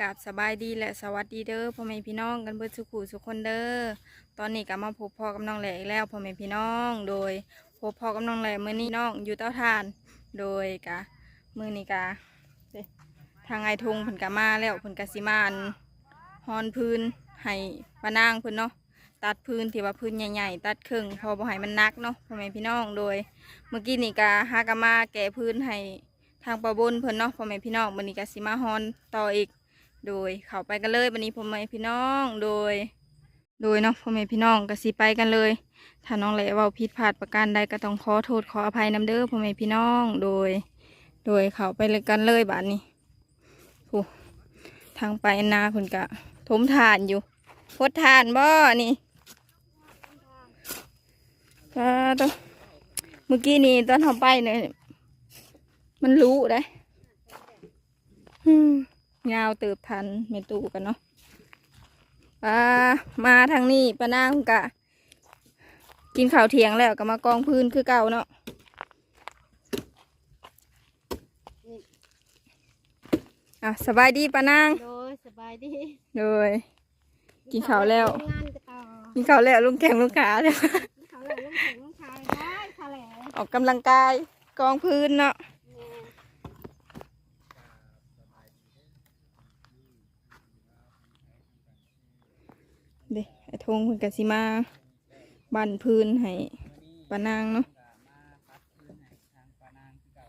กับสบายดีและสวัสดีเด้อพ่อแม่พี่น้องกันเบิดสุขุสุขคนเด้อตอนนี้ก็มาพบพ่อกับน้องแหล่อีกแล้วพ่อแม่พี่น้องโดยพบพ่อกับน้องแหล่มื้อนี้น้องอยู่เต้าทาน โดยกะมื้อนี้กะทางไอทงเพิ่นกะมาแล้วเพิ่นกะสิมาอันฮอนพื้นให้ปานางเพิ่นเนาะตัดพื้นที่ว่าพื้นใหญ่ๆตัดครึ่งพอบ่ให้มันนักเนาะพ่อแม่พี่น้องโดย เมื่อกี้นี่กะหากะมาแก้พื้นให้ทางประบนเพิ่นเนาะพ่อแม่พี่น้องมื้อนี้กะสิมาฮอนต่ออีก โดยเข้าไปกันเลยวันนี้พ่อแม่พี่น้องโดย โดยเนาะพ่อแม่พี่น้องก็สิไปกันเลย ถ้าน้องแหละเว่าผิดพลาดประการใดก็ต้องขอโทษขออภัยนํเด้อพ่อแม่พี่น้องโดย โดยเข้าไปเลยกันเลยบาดนี้โอ้ทางไปนาคุณกะถมทานอยู่พดทานบ่นี่ก็ต้องเมื่อกี้นี่ตอนทำไปเนี่ยมันรู้ได้อืม ยาวเติบทันเมตูกันเนาะอ่ามาทางนี้ปะนางกะ กินข้าวเที่ยงแล้วก็มากองพื้นคือเก่าเนาะอะสบายดีปะนางโดยสบายดีโดยกินข้าวแล้ว งานก็ต่อกินข้าวแล้วลุงแข่งลุงขาเลยกินข้าวแล้วลุงถึงลุงชายได้ทะเลออกกำลังกายกองพื้นเนาะ ไอ้ทงคุณกสิมาบันพื้นให้ปะนางเนาะ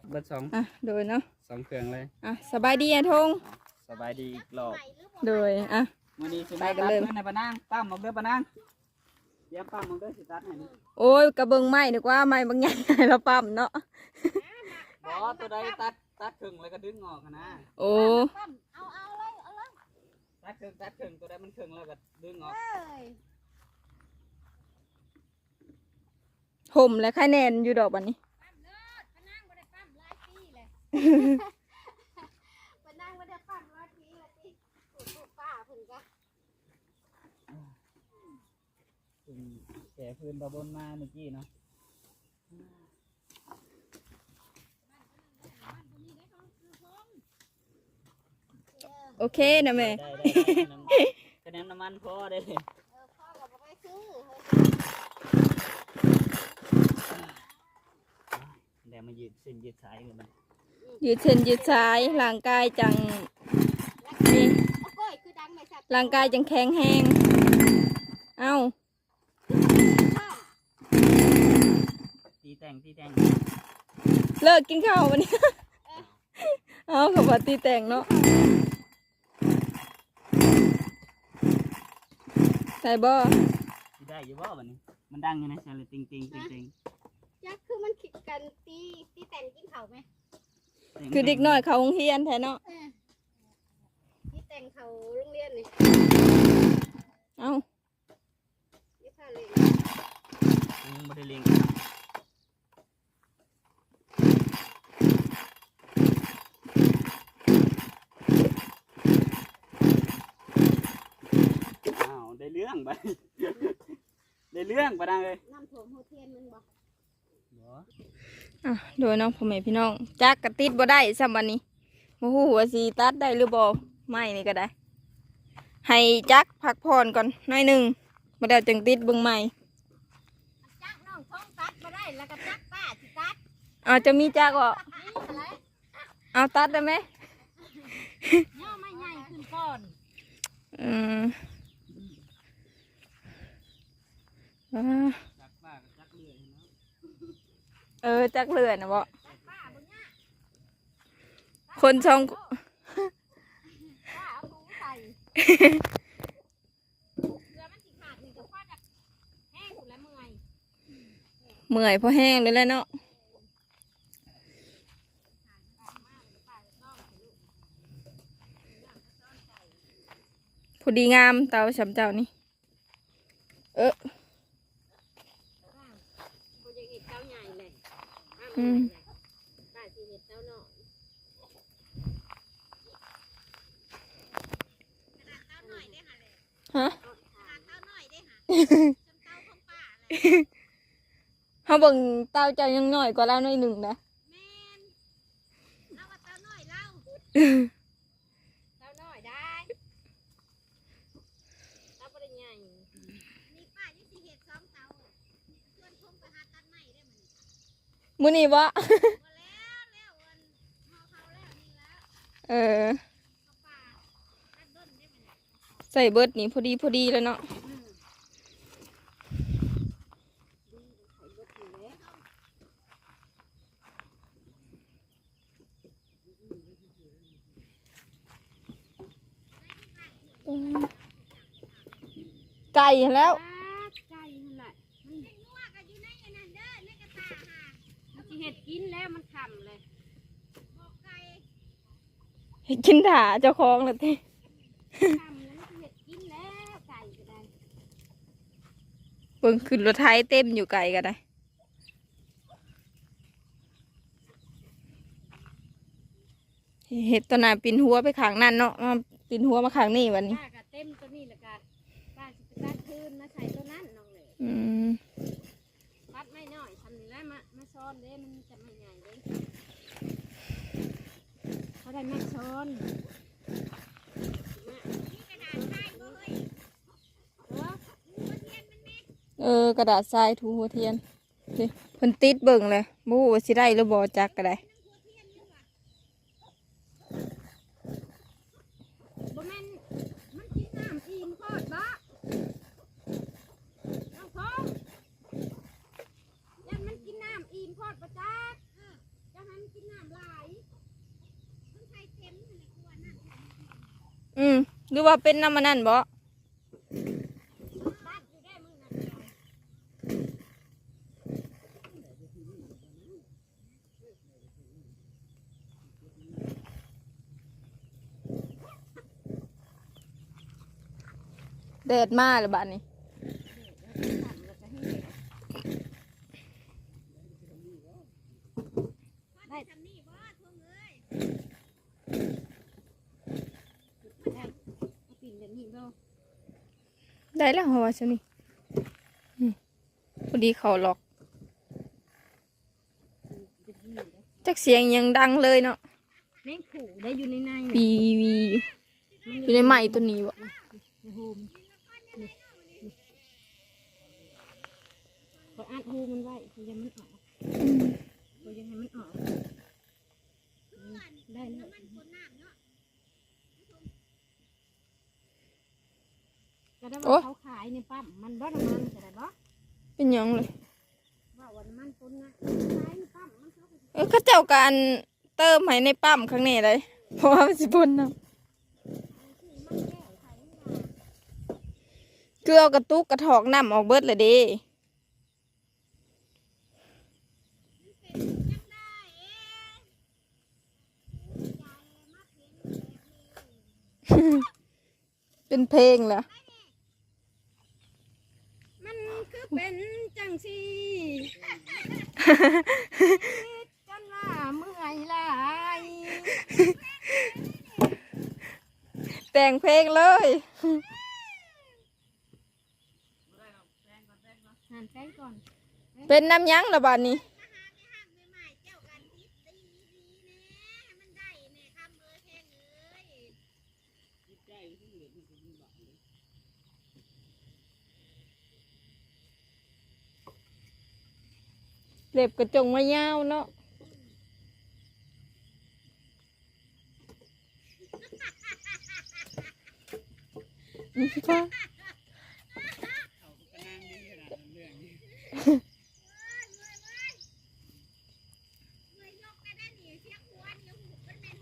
เบิดสองอะโดยเนาะสองเครื่องเลยอะสบายดีไอ้ทงสบายดีอีกรอบโดยอะ มื่อนี้สิไปมากันตัดเลย เงินในปะนางตั้มออกเด้อปะนางเดี๋ยวปั้มออกเด้อสิตัดให้นี่โอ้ยกระเบิงไม้ดีกว่าไม้บางอย่างให้เราปั๊มเนาะบอตัวใดตัดตัดครึ่งแล้วก็ดึงออกอะนะโอ้ เอาเอาเลยเอาเลย ตัดครึ่งตัดครึ่งตัวใดมันครึ่งแล้วก็ดึงออกเอ้ยห่มและค่ายแนนอยู่ดอกบันนี้ ปั้มเลิศปะนั่งบ่ได้ปั้มหลายปีเลยปะนั่งบ่ได้ปั้มหลายปีเลยที่ปลูกป้าเพิ่นก็ถึงแก่พื้นบะบนมาเมื่อกี้เนาะ โอเคนะแม่ ได้ได้ได้น้ำคะแนนน้ำมันพอได้เลยเออพ่อก็บ่ไปซื้อเฮ้ยเดี๋ยวมายืดเส้นยืดสายกันมันยืดเส้นยืดสายร่างกายจังนี่โอ้ยคือดังไม่ชัดร่างกายจังแข็งแห้งเอ้าตีแต่งตีแต่งเลิกกินข้าววันนี้ เอาขับว่าตีแต่งเนาะ ใส่บ่ตีได้อยู่บ่วันนี้ มันดังอยู่นะเชลติงติงติงติงจักคือมันคิดกันตีตีแต่งกินข้าวไหมคือเด็กน้อยเขาโรงเรียนแท้เนาะ เออตีแต่งเขาโรงเรียนนี่เอ้า นี่พาเลย ยังไม่ได้เลี้ยงอ้าวได้เรื่องไปได้เรื่องปะดังเลยน้ำท่วมโฮเทลมึงบอกบ่อะโดยเน้องพ่อแม่พี่น้องจักกระติดบ่ได้ซ้ำวันนี้โอ้โหว่าสีตัดได้หรือบ่ไม่นี่ก็ได้ ให้จักพักผ่อนก่อนหน่อยหนึ่งมาเดี๋ยวจึงติดเบิ่งใหม่จักน้องท้องตัดมาได้แล้วก็จักป้าสิตัดเอาจะมีจักบ่นี่อะไรเอาตัดได้ไหมย่อไม่ใหญ่ขึ้นก่อนอืมอ่า จักป้ากับจัก เออ จักเลือนนะบ่คนช่องเมันสิขาดหนึ่งกับพ่อจะแห้งสุดแล้วเมื่อยเมื่อยเพราะแห้งเลยแหละเนาะพอดีงามเตาฉำเจ้านี่ เออ กูจะเห็ดเต้าใหญ่เลย อืมป้าสิเห็ดเต้าหน่อยเต้าหน่อยได้ค่ะเลยฮะเต้าหน่อยได้ค่ะจำเต้าของป้าเลยเขาเบิ่งเต้าเจ้ายังน้อยกว่าเราหน่อยหนึ่งนะ แม่นเอาว่าเต้าหน่อยเล่าเต้าหน่อยได้ มื้อนี้บ่วแล้วอันเออใส่เบิดนี่พอดีพอดีแล้วเนาะอืมดีใส่เบิดอยู่แล้วไก่แล้ว ดกินแล้วมันขำเลยบอกไก่ให้กินถาเจ้าของแล้วติขำแล้วมันสิเห็ดกินแล้วไก่ก็ได้เบิ่งขึ้นรถไถเต็มอยู่ไก่ก็ได้เห็ดตวหนาปินหัวไปข้างนั่นเนาะมาปินหัวมาข้างนี่วันนี้ ป้าก็เต็มตัวนี้แล้วก็ป้าสิไปตัดคืนมาใส่ตัวนั้นน้องเลยอืม ตัดไม่น้อยทำนี่แล้ว ช้อนเด้มันจะไม่ใหญ่เด้เขาได้แม่ช้อนเออกระดาษทรายถูหัวเทียนเพิ่นติดเบิ่งเลยบ่ฮู้ว่าสิได้หรือบ่จักก็ได้ บ่แม่นมันกินน้ำอิ่มโคตรบ่น้องพงยันมันกินน้ำอิ่มโคตรประจักเออจะให้มันกินน้ำหลายมันใส่เต็มนั่นแหละกวนนั่น อืมหรือว่าเป็นน้ำมันนั่นบ่ตัดอแดดมาแล้วบัดนี้ได้ทำนี่บ่ทวงเอ้ยได้เอาปิ่นเดี๋ยวนี้บ่ ได้แล้วเหรอวะชนี่อืมพอดีเขาล็อก จักเสียงยังดังเลยเนาะแม่งขู่ได้อยู่ในในปีวีอยู่ในไม้ตัวนี้วะในโฮมนี่นี่ขออัดโฮมมันไว้ขอยังมันออกขอยังให้มันออกอืมได้แล้วก็ได้ว่าเขาขายในปั๊มมันบ่น้ำมันก็ได้บ่เป็นหยังเลยว่าวันมันต้นนะขายในปั๊มมันเขาก็เออเขาเจ้าการเติมให้ในปั๊มข้างในเลยเพราะว่ามันสิบนน้ซื้อมันแก้วขายไม่ได้ำคือเอากระตุกกระถอกน้ำออกเบิดเลยเด้ยังได้เองยายมาเพียงแบบนี้เป็นเพลงเหรอ มันคือ เป็นจังสีจนว่าเมื่อยหลายแต่งเพลงเลยหันแป้งก่อนเป็นน้ำหยั้งละบาดนี้ เล็บกระจงมายาวเนาะฟ้า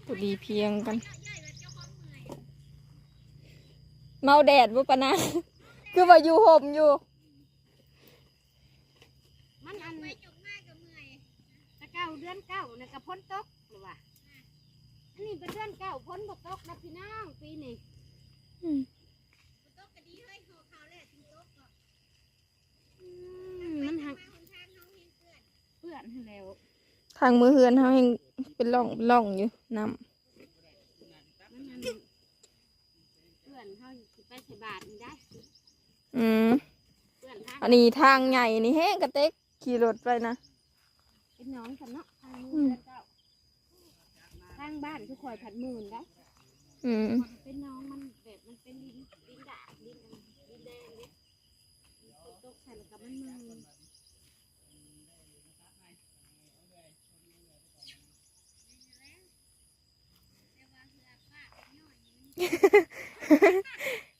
พอดีเพียงกัน เมาแดดบ่ปะนะ คือว่าอยู่ห่มอยู่ มันอันตะ เก้าเดือนเก้าเนี่ยกับพ้นตกหรือว่าอันนี้เป็นเดือนเก้าพ้นบ่ตกนะพี่น้องปีนี้อืมอืมมันหักเปื้อนให้แล้วทางมือเฮือนเขายังเป็นร่องเป็นร่องอยู่น้มันอันเปื้อนเขาสิไปใส่บาทนี่ได้ำอืมเปื้อนทางอันนี้ทางใหญ่นี่แห้งกระเต็กขี่รถไปนะี่น้องฉันเนาะทางหมือเดือนเก้าทางบ้านคือคอยผัดหมื่นได้อืเป็นน้องมันแบบมันเป็นดินดินด่างดินดินแดงเนี่ยมัตกใส่แล้วก็มันมืน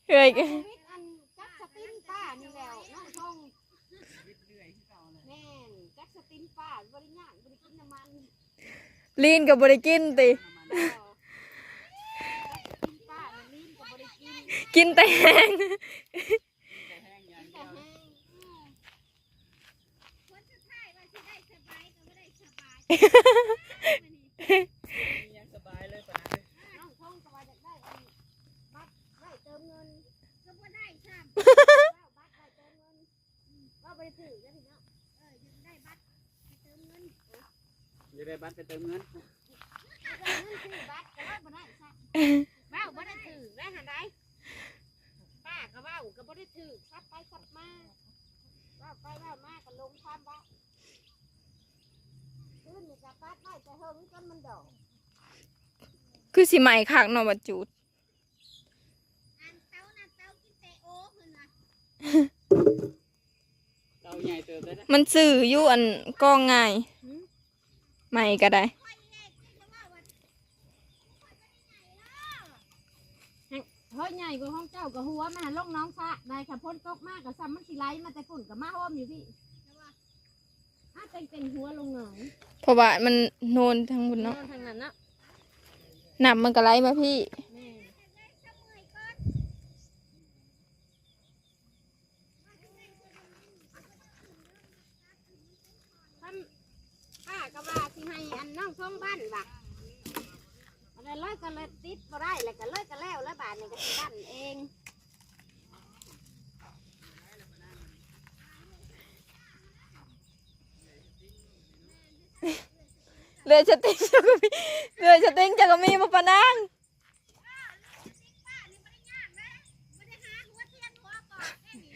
เฮ้ย สตินป้าบริญญาณบริกินน้ำมันลีนกับบริกินติ กินป้าน่ะลิ้นกับบริกินกินแต่แห้งแต่แห้งคนสุดท้ายว่าสิได้สบายก็บ่ได้สบาย ยังสบายเลยปะนะ น้องทงก็ว่าจะได้อันบัตรไว้เติมเงิน ก็บ่ได้ซ้ำ แล้วบัตรไว้เติมเงินว่าบริถือจะพี่น้อง เออยังได้บัตรไปเติมเงิน อยู่ได้บัตรไปเติมเงิน เติมเงินซื้อบัตรก็ว่าบ่ได้ซะว้าวบ่ได้ถือได้หันใดป้าก็ว้าวก็บ่ได้ถือซับไปซับมาว้าวไปว้าวมา ก็ลงความว่าขึ้นนี่ก็ปัดไว้แต่เฮิงจนมันดอกคือสิใหม่คักเนาะบัดจูด อันเต้าน่ะเต้ากินแต่โอ้เพิ่นว่าเตาใหญ่เติมได้นะมันซื้ออยู่อันกองง่ายใหม่ก็ได้ค่อยแรกที่จะว่าว่าเฮ้ยใหญ่กว่าห้องเจ้ากับหัวมันลงน้องฟ้าได้ค่ะพ้นตกมากกับซ้ำมันสิไหลมาแต่ฝุ่นกับมาห้อมอยู่พี่ ถ้าเป็นเป็นหัวลงหนองเพราะว่ามันโนนทั้งหมดเนาะทางนั้นเนาะน้ำมันก็ไหลมาพี่แม่ได้สมัยก่อนทำป้าก็ว่าสิให้อันน้องท่องบ้านว่ะอะไรเลยก็เลยติดบ่ได้เลยก็เลยก็แล้วแล้วบาทนี่ก็สิบ้านเอง เรือสติงจะก็มีเรือสติงจะก็มีมาปะนางป้านี่บ่ได้ยากนะบ่ได้หาหัวเทียนหัวปอกแค่นี้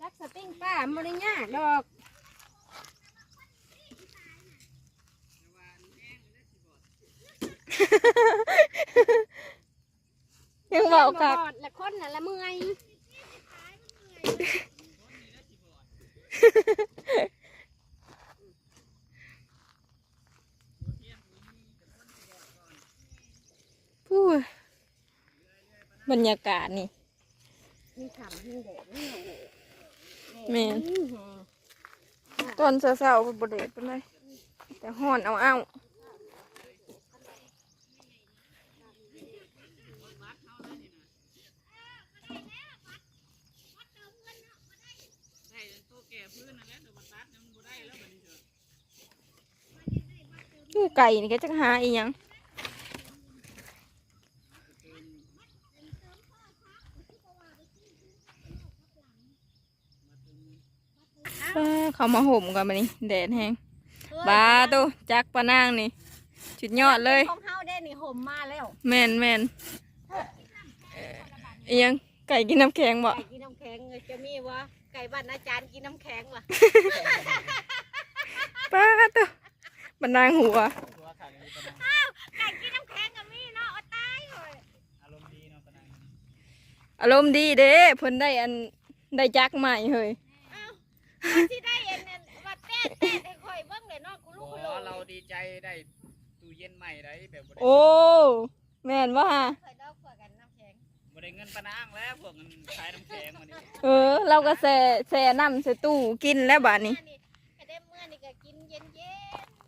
จักสติ้งป้าไม่ได้ยากดอกยังบอกคักบอดละคนน่ะละเมื่อย พูดบรรยากาศนี่มีขำมีแดดมีหนูแม่นอืแฮะตอนเช้าๆก็บไดเดเป็นไรแต่ห่อนเอาเอา ได้โตแก่พื้นนั่นแหละแต่บัตรตัดมันบ่ได้แล้วบัดนี้เถอะ อยู่ ไก่นี่ก็จะหาอีหยังป้าเขามาห่มกันมานี่แดดแห้งบาตัวจักปะนางนี่จุดยอดเลยของเฮาได้นี่ห่มมาแล้วแม่นแม่นอีหยังไก่กินน้ำแข็งบ่ไก่กินน้ำแข็งจะมีวะไก่บ้านอาจารย์กินน้ำแข็งวะป้าตั วปะนางหัวตัวขาดเลยปะนะไก่กินน้ำแข็งก็มีเนาะเอาตายเลยอารมณ์ดีเนาะปะนะอารมณ์ดีเด้เพิ่นได้อันได้จักใหม่เฮ้ยว่าสิได้เอ็นเนี่ยว่าแต้แต้ให้ข่อยเบิ่งเลยเนาะกูรู้โอ้กูรู้เราดีใจได้ตู้เย็นใหม่ได้แบบบ่ได้โอ้แม่นว่าข่อยดอกข่อยกันน้ำแข็งบ่ได้เงินปะนางแล้วพวกเงินขายน้ำแข็งมานี่เออ เราก็แซ่แซ่น้ำใส่ตู้กินแล้วบาดนี้เมื่อนี่ไอ้เด้เมื่อนี่ก็กินเย็นเย็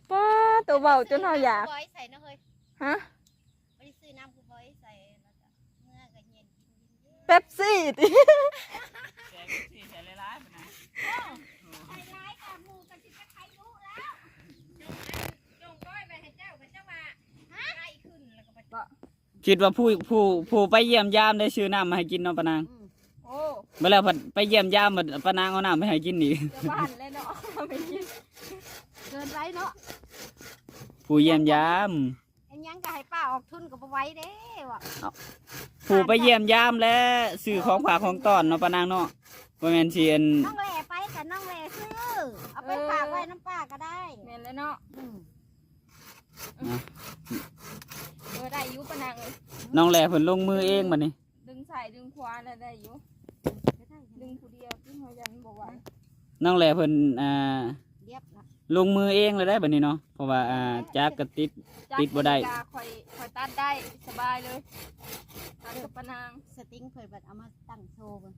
น ป้าตัวเบาจนเฮาอยากบอยใส่เนาะเฮ้ยฮะบ่ได้ซื้อน้ำกูบอยใส่แล้วก็เมื่อก็เย็นกินเย็นเย็นเป๊ปซี่ติแจกสิแจกหลายๆปะนะใส่ร้ายกับหมูกันสิจะใครรู้แล้วจงก้อยไปให้เจ้าไปเจ้ามาไล่ขึ้นแล้วก็ไปคิดว่าผู้ผู้ผู้ไปเยี่ยมยามได้ซื้อน้ำมาให้กินเนาะปะนางโอ้เมื่อแล้วพัดไปเยี่ยมยามบัดปะนางเอาน้ำไปให้กินนี่จะบ้านเลยเนาะไม่กิน เกินไรเนาะผู้เยี่ยมยามอันยังก็ให้ป้าออกทุนกับไหว้เด้วะผู้ไปเยี่ยมยามและซื้อของฝากของต้อนเนาะปะนางเนาะบ่แม่นสิอันน้องแหล่ไปกับน้องแหล่ซื้อ เอาไปฝากไว้น้ำป้าก็ได้แม่นเลยเนาะอืมเออได้อยู่ปะนางเอ้ยน้องแหล่เพิ่นลงมือเองบัดนี้ ดึงสายดึงขวาแล้วได้อยู่ดึงผู้เดียวที่เฮายันบ่ไหวน้องแหล่เพิ่นอ่าเรียบนะ ลงมือเองเลยได้บัดนี้เนาะเพราะว่าอ่าจักรก็ติด ติดบ่ได้จากคอยคอยตัดได้สบายเลยตัดกับปะนางสติงเพิ่นบัดเอามาตั้งโชว์เบิ่ง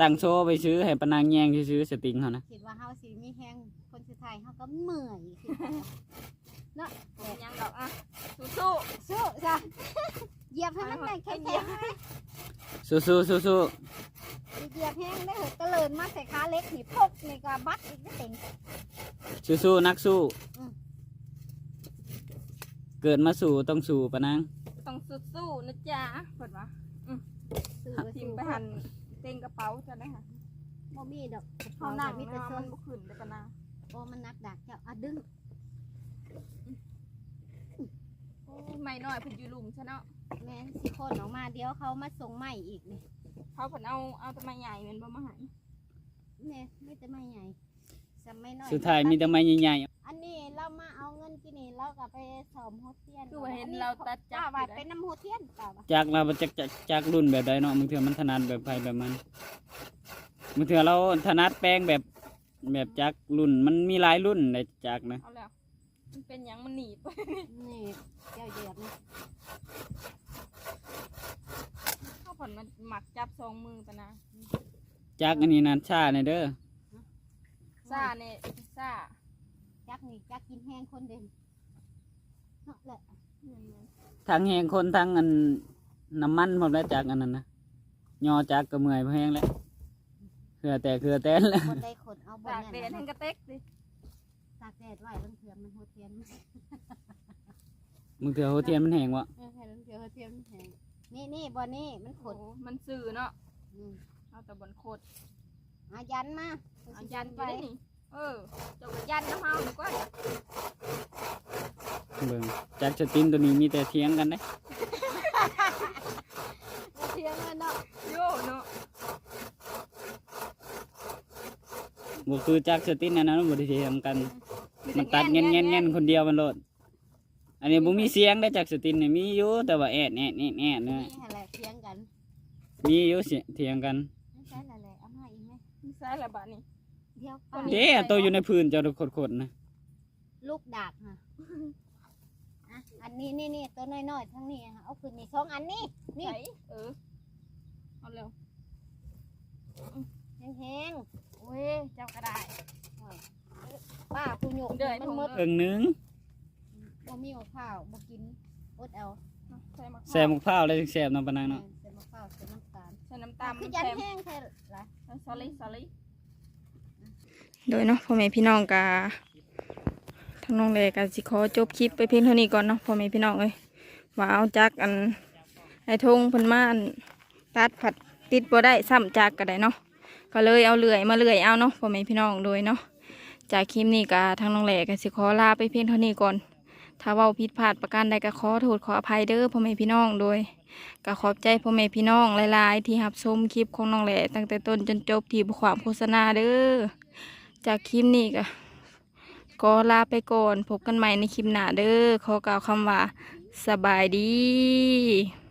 ตั้งโชว์ไปซื้อให้ปานางแยงซื้อๆสติงเขานะคิดว่าเฮาสิมีแฮงคนสุดท้ายเฮาก็เมื่อยคือกันเนาะเป็นหยังดอกอะสู้สู้จ้ะ เหยียบให้มันได้แข็งๆสู้ๆสู้เหยียบแห้งได้เหอะกระเลินมาใส่ขาเล็กนี่พกนี่ก็บัดอีกก็เต็งๆสู้ๆนักสู้อืมเกิดมาสู่ต้องสู่ปานางๆต้องสู้ๆนะจ๊ะเปิดมาซื้อทิมไปหันเต็งกระเป๋าจะได้ค่ะบ่มีดอกเขาหนังมีนะแต่มัส้นนบุขึ้นเลยปะนางบ่มันนักดักเจ้าอะดึงโอ้ยไม่น้อยเพิ่นอยู่หลุมซะเนาะ แม่นสิโคนออกมาเดี๋ยวเขามาส่งใหม่อีกนี่เขาเพิ่นเอาเอาแตะไม้ใหญ่เป็นบ่มาใหายแม่ไม่แต่ไม่ใหญ่สมัยน้อยสุดท้ายมีแต่ไม้ใหญ่อันนี้เรามาเอาเงินที่นี่เราก็ไปสอมโฮเทียนคือว่าเห็นเราตัดจัจ้าบว่าอยู่ไปได้น้ำโฮเทียนจ้าว่าๆจากเราจากจากจากรุ่นแบบใดเนาะบางเทื่อมันถนัดแบบไผแบบมันบางเทื่อเราถนัดแปลงแบบแบบจากรุ่นมันมีหลายรุ่นได้จากนะเอาแล้ว มันเป็นหยังมันหนีบ นี่เจ้าเหยียบนี่เขาผ่อนมันหมักจับสองมือปะนะจากอันนี้นันชาในเด้อซ่าเนี่ยซ่าจักนี่จักกินแห้งคนเด่นเนาะแหละทางแหงคนทางอันน้ำมันพร้อมแล้วจากอันนั้นนะยอจากก็เมื่อยเพราะแห้งแล้วเคือแต่เคือแต่แล้ว คนใดคนเอาบนตากแดนั่ดนให้น่ะกระเต็กดิ ตากแดดไว้บางเทื่อมันโฮเทียนมึงเถื่อโฮเทียนมันแห้งวะเออให้บางเทื่อโฮเทียนมันแห้งนี่นี่บนนี่มันขโอ้ดมันสื่อเนาะอืมเอาแต่บนโคตรเอายันมาเอายันไปนี่เออเจ้าก็ยันน้ำเฮาดีกว่าเบิ่งจากสตินตัวนี้มีแต่เทียงกันได้เทียนมันเนาะโยเนาะ บ่คือจากสตินอันนั้นบ่ได้เทียงกัน มันตัดเงี้ยเงี้ยเงี้ยคนเดียวมันโลด อันนี้บ่มีเสียงได้จากสตินเนี่ยมีอยู่แต่ว่าแอดแอดแอดแอดเนนี่ยอะไรเทียงกันมีอยู่เสียเทียงกันไม่ใช่อะไรเอามาอีกไหมมีสายละบาดนี่เดี๋ยวตัวป้านี้เด้ตัวอยู่ในพื้นเจ้าโคตรๆนะลูกดาบค่ะอะอันนี้นี่นี่ตัวน้อยๆทั้งนี้ค่ะเอาขึ้นนี่สองอันนี่นี่ใส่เออเอาเร็วแห้ง โอ้ยเจ้าก็ได้ๆป้าผู้หยกเดือยมันถุงหมดเอิงหนึงบ่มีหัวข้าวบ่กินอดเอาใส่มะแซ่บมะพร้าวได้แซ่บเนาะปานางเนาะใส่มะพร้าวใส่น้ำตาลใส่น้ำตาลคือแซยันมแห้งแค่ไรสอรี่สอรี่โดยเนาะพ่อแม่พี่น้องกาทั้งน้องเลยกาสิขอจบคลิปไปเพียงเท่านี้ก่อนเนาะพ่อแม่พี่น้องเอ้ยว่าเอาจักอันไอ้ทงเพิ่นมาอันตัดผัดติดบ่ได้ซ้ำจักก็ได้เนาะ ก็เลยเอาเลื่อยมาเลื่อยเอาเนาะพ่อแม่พี่น้องโดยเนาะจากคลิปนี้กาทั้งน้องแหล่กาสิขอลาไปเพียงเท่านี้ก่อน ถ้าเว้าผิดพลาดประการใดก็ขอโทษขออภัยเด้อพ่อแม่พี่น้องโดยก็ขอบใจพ่อแม่พี่น้องหลายๆ ที่รับชมคลิปของน้องแหล่ตั้งแต่ต้นจนจบที่บ่ความโฆษณาเด้อจากคลิปนี้ก็ก็ลาไปก่อนพบกันใหม่ในคลิปหน้าเด้อขอกล่าวคำว่าสบายดี